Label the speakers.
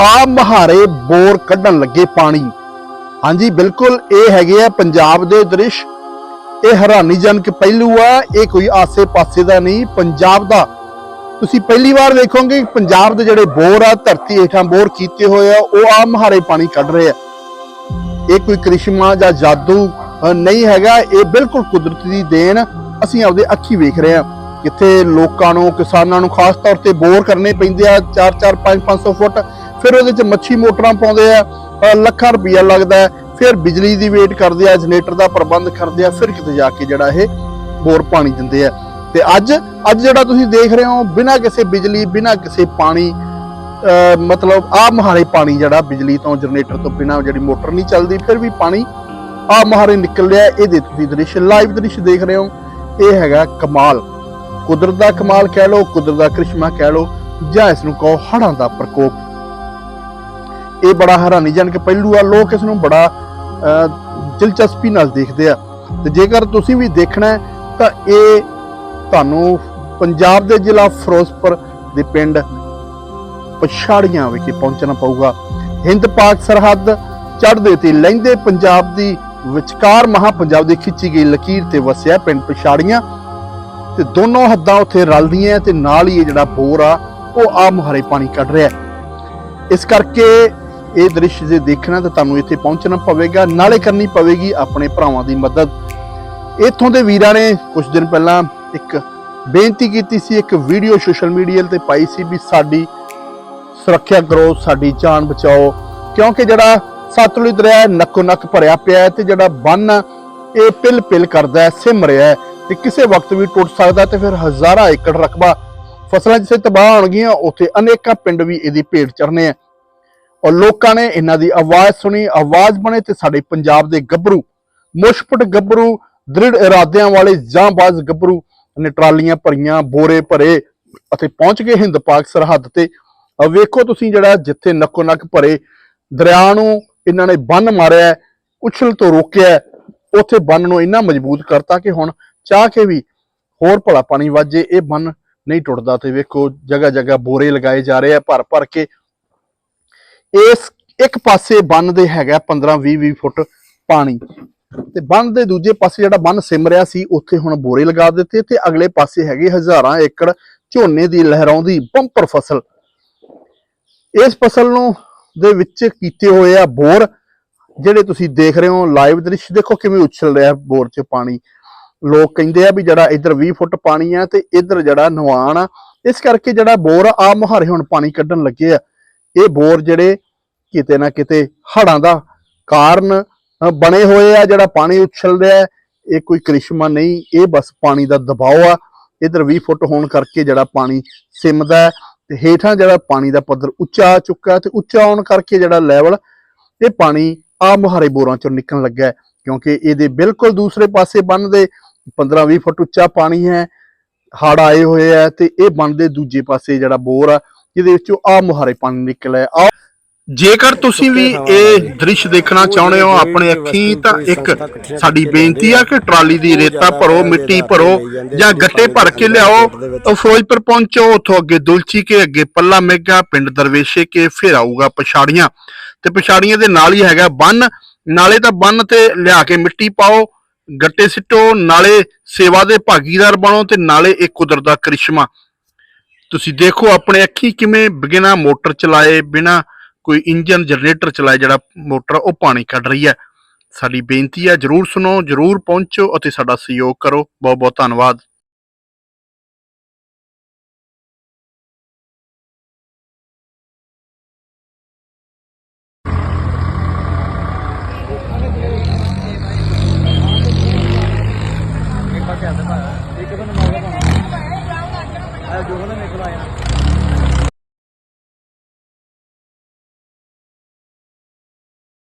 Speaker 1: ਆ ਮਹਾਰੇ ਬੋਰ ਕੱਢਣ ਲੱਗੇ ਪਾਣੀ। ਹਾਂਜੀ, ਬਿਲਕੁਲ ਇਹ ਹੈਗੇ ਆ ਪੰਜਾਬ ਦੇ ਦ੍ਰਿਸ਼। ਇਹ ਹੈਰਾਨੀਜਨਕ ਪਹਿਲੂ ਆ, ਇਹ ਕੋਈ ਆਸੇ-ਪਾਸੇ ਦਾ ਨਹੀਂ, ਪੰਜਾਬ ਦਾ। ਤੁਸੀਂ ਪਹਿਲੀ ਵਾਰ ਵੇਖੋਗੇ ਪੰਜਾਬ ਦੇ ਜਿਹੜੇ ਬੋਰ ਆ, ਧਰਤੀ ਹੇਠਾਂ ਬੋਰ ਕੀਤੇ ਹੋਏ ਆ, ਉਹ ਆ ਮਹਾਰੇ ਪਾਣੀ ਕੱਢ ਰਹੇ ਆ। ਇਹ ਕੋਈ ਕ੍ਰਿਸ਼ਮਾ ਜਾਂ ਜਾਦੂ ਨਹੀਂ ਹੈਗਾ, ਇਹ ਬਿਲਕੁਲ ਕੁਦਰਤ ਦੀ ਦੇਣ। ਅਸੀਂ ਆਪਦੇ ਅੱਖੀ ਵੇਖ ਰਹੇ ਹਾਂ ਕਿੱਥੇ ਲੋਕਾਂ ਨੂੰ, ਕਿਸਾਨਾਂ ਨੂੰ ਖਾਸ ਤੌਰ ਤੇ ਬੋਰ ਕਰਨੇ ਪੈਂਦੇ ਆ 4-4 5-500 ਫੁੱਟ। ਫਿਰ ਉਹਦੇ ਚ ਮੱਛੀ ਮੋਟਰਾਂ ਪਾਉਂਦੇ ਆ ਲੱਖਾਂ ਰੁਪਈਆ ਲੱਗਦਾ ਫਿਰ ਬਿਜਲੀ ਦੀ ਵੇਟ ਕਰਦੇ ਆ, ਜਨਰੇਟਰ ਦਾ ਪ੍ਰਬੰਧ ਕਰਦੇ ਆ, ਫਿਰ ਕਿਤੇ ਜਾ ਕੇ ਜਿਹੜਾ ਇਹ ਬੋਰ ਪਾਣੀ ਦਿੰਦੇ ਆ। ਤੇ ਅੱਜ ਅੱਜ ਜਿਹੜਾ ਤੁਸੀਂ ਦੇਖ ਰਹੇ ਹੋ, ਬਿਨਾਂ ਕਿਸੇ ਬਿਜਲੀ, ਬਿਨਾਂ ਕਿਸੇ ਪਾਣੀ ਮਤਲਬ ਆ ਮਹਾਰੇ ਪਾਣੀ ਜਿਹੜਾ ਬਿਜਲੀ ਤੋਂ, ਜਨਰੇਟਰ ਤੋਂ ਬਿਨਾਂ ਜਿਹੜੀ ਮੋਟਰ ਨਹੀਂ ਚੱਲਦੀ, ਫਿਰ ਵੀ ਪਾਣੀ ਆ ਮਹਾਰੇ ਨਿਕਲ ਰਿਹਾ ਇਹਦੇ ਤੁਸੀਂ ਦ੍ਰਿਸ਼, ਲਾਈਵ ਦ੍ਰਿਸ਼ ਦੇਖ ਰਹੇ ਹੋ। ਇਹ ਹੈਗਾ ਕਮਾਲ। ਕੁਦਰਤ ਦਾ ਕਮਾਲ ਕਹਿ ਲਓ, ਕੁਦਰਤ ਦਾ ਕ੍ਰਿਸ਼ਮਾ ਕਹਿ ਲਓ, ਜਾਂ ਇਸ ਨੂੰ ਕਹੋ ਹੜਾਂ ਦਾ ਪ੍ਰਕੋਪ। ਇਹ ਬੜਾ ਹੈਰਾਨੀਜਨਕ ਪਹਿਲੂ ਆ ਲੋਕ ਇਸ ਨੂੰ ਬੜਾ ਅਹ, ਦਿਲਚਸਪੀ ਨਾਲ ਦੇਖਦੇ ਆ। ਤੇ ਜੇਕਰ ਤੁਸੀਂ ਵੀ ਦੇਖਣਾ ਤਾਂ ਇਹ ਤੁਹਾਨੂੰ ਪੰਜਾਬ ਦੇ ਜ਼ਿਲ੍ਹਾ ਫਿਰੋਜ਼ਪੁਰ ਦੇ ਪਿੰਡ ਪਛਾੜੀਆਂ ਵਿਖੇ ਪਹੁੰਚਣਾ ਪਊਗਾ। ਹਿੰਦ ਪਾਕ ਸਰਹੱਦ ਚੜ੍ਹਦੇ ਤੇ ਲਹਿੰਦੇ ਪੰਜਾਬ ਦੀ ਵਿਚਕਾਰ ਮਹਾ ਪੰਜਾਬ ਦੀ ਖਿੱਚੀ ਗਈ ਲਕੀਰ ਤੇ ਵਸਿਆ ਪਿੰਡ ਪਛਾੜੀਆਂ। ਤੇ ਦੋਨੋਂ ਹੱਦਾਂ ਉੱਥੇ ਰਲਦੀਆਂ ਤੇ ਨਾਲ ਹੀ ਇਹ ਜਿਹੜਾ ਬੋਰ ਆ ਉਹ ਆ ਮੁਹਾਰੇ ਪਾਣੀ ਕੱਢ ਰਿਹਾ ਇਸ ਕਰਕੇ ਇਹ ਦ੍ਰਿਸ਼ ਜੇ ਦੇਖਣਾ ਤਾਂ ਤੁਹਾਨੂੰ ਇੱਥੇ ਪਹੁੰਚਣਾ ਪਵੇਗਾ ਨਾਲੇ ਕਰਨੀ ਪਵੇਗੀ ਆਪਣੇ ਭਰਾਵਾਂ ਦੀ ਮਦਦ। ਇੱਥੋਂ ਦੇ ਵੀਰਾਂ ਨੇ ਕੁਝ ਦਿਨ ਪਹਿਲਾਂ ਇੱਕ ਬੇਨਤੀ ਕੀਤੀ ਸੀ ਇੱਕ ਵੀਡੀਓ ਸੋਸ਼ਲ ਮੀਡੀਆ ਤੇ ਪਾਈ ਸੀ ਵੀ ਸਾਡੀ ਸੁਰੱਖਿਆ ਕਰੋ ਸਾਡੀ ਜਾਨ ਬਚਾਓ ਕਿਉਂਕਿ ਜਿਹੜਾ ਸਤਲੁਜ ਦਰਿਆ ਨੱਕੋ ਨੱਕ ਭਰਿਆ ਪਿਆ ਹੈ ਤੇ ਜਿਹੜਾ ਬੰਨ ਆ, ਇਹ ਪਿਲ ਪਿਲ ਕਰਦਾ ਹੈ ਸਿਮ ਰਿਹਾ ਹੈ ਤੇ ਕਿਸੇ ਵਕਤ ਵੀ ਟੁੱਟ ਸਕਦਾ ਤੇ ਫਿਰ ਹਜ਼ਾਰਾਂ ਏਕੜ ਰਕਬਾ ਫਸਲਾਂ ਜਿੱਥੇ ਤਬਾਹ ਹੋਣਗੀਆਂ ਉੱਥੇ ਅਨੇਕਾਂ ਪਿੰਡ ਵੀ ਇਹਦੀ ਭੇਟ ਚੜਨੇ ਆ। ਔਰ ਲੋਕਾਂ ਨੇ ਇਹਨਾਂ ਦੀ ਆਵਾਜ਼ ਸੁਣੀ, ਆਵਾਜ਼ ਬਣੇ ਤੇ ਸਾਡੇ ਪੰਜਾਬ ਦੇ ਗੱਭਰੂ ਮੁਸ਼ਪਟ ਗੱਭਰੂ, ਦ੍ਰਿੜ ਇਰਾਦਿਆਂ ਵਾਲੇ ਜਾਂਬਾਜ਼ ਗੱਭਰੂ ਨੇ ਟਰਾਲੀਆਂ ਭਰੀਆਂ, ਬੋਰੇ ਭਰੇ ਅਤੇ ਪਹੁੰਚ ਗਏ ਹਿੰਦ ਪਾਕ ਸਰਹੱਦ ਤੇ। ਵੇਖੋ ਤੁਸੀਂ ਜਿਹੜਾ ਜਿੱਥੇ ਨੱਕੋ ਨੱਕ ਭਰੇ ਦਰਿਆ ਨੂੰ ਇਹਨਾਂ ਨੇ ਬੰਨ ਮਾਰਿਆ ਉਛਲ ਤੋਂ ਰੋਕਿਆ ਉੱਥੇ ਬੰਨ ਨੂੰ ਇੰਨਾ ਮਜ਼ਬੂਤ ਕਰਤਾ ਕਿ ਹੁਣ ਚਾਹ ਕੇ ਵੀ ਹੋਰ ਭਲਾ ਪਾਣੀ ਵਾਜੇ, ਇਹ ਬੰਨ ਨਹੀਂ ਟੁੱਟਦਾ ਤੇ ਵੇਖੋ ਜਗ੍ਹਾ ਜਗ੍ਹਾ ਬੋਰੇ ਲਗਾਏ ਜਾ ਰਹੇ ਆ ਭਰ ਭਰ ਕੇ ਇਸ ਇੱਕ ਪਾਸੇ ਬੰਨ ਦੇ ਹੈਗਾ 15 20 20 ਫੁੱਟ ਪਾਣੀ ਤੇ ਬੰਨ ਦੇ ਦੂਜੇ ਪਾਸੇ ਜਿਹੜਾ ਬੰਨ ਸਿਮ ਰਿਹਾ ਸੀ, ਉੱਥੇ ਹੁਣ ਬੋਰੇ ਲਗਾ ਦਿੱਤੇ ਤੇ ਅਗਲੇ ਪਾਸੇ ਹੈਗੇ ਹਜ਼ਾਰਾਂ ਏਕੜ ਝੋਨੇ ਦੀ ਲਹਿਰਾਉਂਦੀ ਬੰਪਰ ਫਸਲ। ਇਸ ਫਸਲ ਨੂੰ ਦੇ ਵਿੱਚ ਕੀਤੇ ਹੋਏ ਆ ਬੋਰ, ਜਿਹੜੇ ਤੁਸੀਂ ਦੇਖ ਰਹੇ ਹੋ ਲਾਈਵ ਦ੍ਰਿਸ਼, ਦੇਖੋ ਕਿਵੇਂ ਉਛਲ ਰਿਹਾ ਬੋਰ 'ਚ ਪਾਣੀ। ਲੋਕ ਕਹਿੰਦੇ ਆ ਵੀ ਜਿਹੜਾ ਇੱਧਰ 20 ਫੁੱਟ ਪਾਣੀ ਆ ਤੇ ਇੱਧਰ ਜਿਹੜਾ ਨਵਾਨ ਆ। ਇਸ ਕਰਕੇ ਜਿਹੜਾ ਬੋਰ ਆ, ਮੁਹਾਰੇ ਹੁਣ ਪਾਣੀ ਕੱਢਣ ਲੱਗੇ ਆ। ਇਹ ਬੋਰ ਜਿਹੜੇ ਕਿਤੇ ਨਾ ਕਿਤੇ ਹੜਾਂ ਦਾ ਕਾਰਨ ਬਣੇ ਹੋਏ ਆ ਜਿਹੜਾ ਪਾਣੀ ਉਛਲ ਰਿਹਾ ਹੈ, ਇਹ ਕੋਈ ਕ੍ਰਿਸ਼ਮਾ ਨਹੀਂ ਇਹ ਬਸ ਪਾਣੀ ਦਾ ਦਬਾਅ ਆ। ਇਧਰ 20 ਫੁੱਟ ਹੋਣ ਕਰਕੇ ਜਿਹੜਾ ਪਾਣੀ ਸਿਮਦਾ ਤੇ ਹੇਠਾਂ ਜਿਹੜਾ ਪਾਣੀ ਦਾ ਪੱਧਰ ਉੱਚਾ ਆ ਚੁੱਕਾ ਹੈ ਤੇ ਉੱਚਾ ਆਉਣ ਕਰਕੇ ਜਿਹੜਾ ਲੈਵਲ ਇਹ ਪਾਣੀ ਆ ਮੁਹਾਰੇ ਬੋਰਾਂ ਚੋਂ ਨਿਕਲਣ ਲੱਗਾ ਕਿਉਂਕਿ ਇਹਦੇ ਬਿਲਕੁਲ ਦੂਸਰੇ ਪਾਸੇ ਬੰਨ ਦੇ 15-20 ਫੁੱਟ ਉੱਚਾ ਪਾਣੀ ਹੈ ਹੜ ਆਏ ਹੋਏ ਆ ਤੇ ਇਹ ਬੰਨ ਦੇ ਦੂਜੇ ਪਾਸੇ ਜਿਹੜਾ ਬੋਰ ਆ ਜਿਹਦੇ ਵਿੱਚੋਂ ਆ ਮੁਹਾਰੇ ਪਾਣੀ ਨਿਕਲਿਆ ਆ ਜੇਕਰ ਤੁਸੀਂ ਵੀ ਇਹ ਦ੍ਰਿਸ਼ ਦੇਖਣਾ ਚਾਹੁੰਦੇ ਹੋ ਆਪਣੇ ਅੱਖੀ ਤਾਂ ਇੱਕ ਸਾਡੀ ਬੇਨਤੀ ਆ ਕਿ ਟਰਾਲੀ ਦੀ ਰੇਤਾ ਭਰੋ ਮਿੱਟੀ ਭਰੋ ਜਾਂ ਗੱਟੇ ਭਰ ਕੇ ਲਿਆਓ। ਉਹ ਫਿਰੋਜ਼ਪੁਰ ਪਹੁੰਚੋ ਉਥੋਂ ਅੱਗੇ ਦੁਲਚੀ ਕੇ ਅੱਗੇ ਪੱਲਾ ਮੇਗਾ ਪਿੰਡ ਦਰਵੇਸ਼ੇ ਕੇ ਫਿਰ ਆਊਗਾ ਪਛਾੜੀਆਂ। ਤੇ ਪਛਾੜੀਆਂ ਦੇ ਨਾਲ ਹੀ ਹੈਗਾ ਬੰਨ। ਨਾਲੇ ਤਾਂ ਬੰਨ ਤੇ ਲਿਆ ਕੇ ਮਿੱਟੀ ਪਾਓ ਗੱਟੇ ਸਿੱਟੋ ਨਾਲੇ ਸੇਵਾ ਦੇ ਭਾਗੀਦਾਰ ਬਣੋ ਤੇ ਨਾਲੇ ਇੱਕ ਕੁਦਰਤ ਦਾ ਕਰਿਸ਼ਮਾ। ਤੁਸੀਂ ਦੇਖੋ ਆਪਣੇ ਅੱਖੀ ਕਿਵੇਂ ਬਿਨਾ ਮੋਟਰ ਚਲਾਏ, ਬਿਨਾਂ ਕੋਈ ਇੰਜਨ ਜਨਰੇਟਰ ਚਲਾਏ ਜਿਹੜਾ ਮੋਟਰ ਉਹ ਪਾਣੀ ਕੱਢ ਰਹੀ ਹੈ। ਸਾਡੀ ਬੇਨਤੀ ਹੈ ਜਰੂਰ ਸੁਣੋ, ਜਰੂਰ ਪਹੁੰਚੋ ਅਤੇ ਸਾਡਾ ਸਹਿਯੋਗ ਕਰੋ। ਬਹੁਤ ਬਹੁਤ ਧੰਨਵਾਦ।
Speaker 2: ਇੱਕ ਤਾਂ ਨਮਾਜ਼